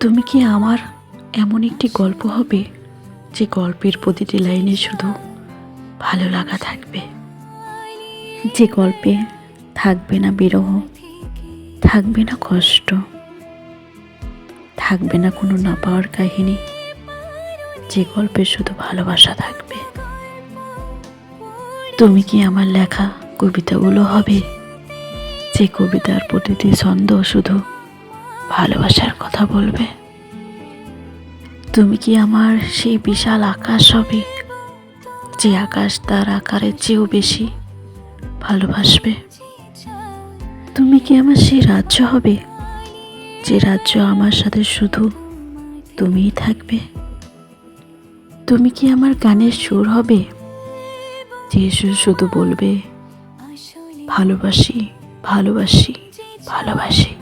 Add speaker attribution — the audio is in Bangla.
Speaker 1: তুমি কি আমার এমন একটি গল্প হবে? যে গল্পের প্রতিটি লাইনে শুধু ভালো লাগা থাকবে। যে গল্পে থাকবে না বিরহ, থাকবে না কষ্ট, থাকবে না কোনো না পাওয়ার কাহিনী, যে গল্পে শুধু ভালোবাসা থাকবে। তুমি কি আমার লেখা কবিতাগুলো হবে? যে কবিতার প্রতিটি ছন্দ শুধু ভালোবাসার কথা বলবে? তুমি কি আমার সেই বিশাল আকাশ হবে যে আকাশ তার আকারের চেয়েও বেশি ভালোবাসবে? তুমি কি আমার সেই রাজ্য হবে? যে রাজ্য আমার সাথে শুধু তুমিই থাকবে? তুমি কি আমার গানের সুর হবে? যে সুর শুধু বলবে, ভালোবাসি। ভালোবাসি ভালোবাসি।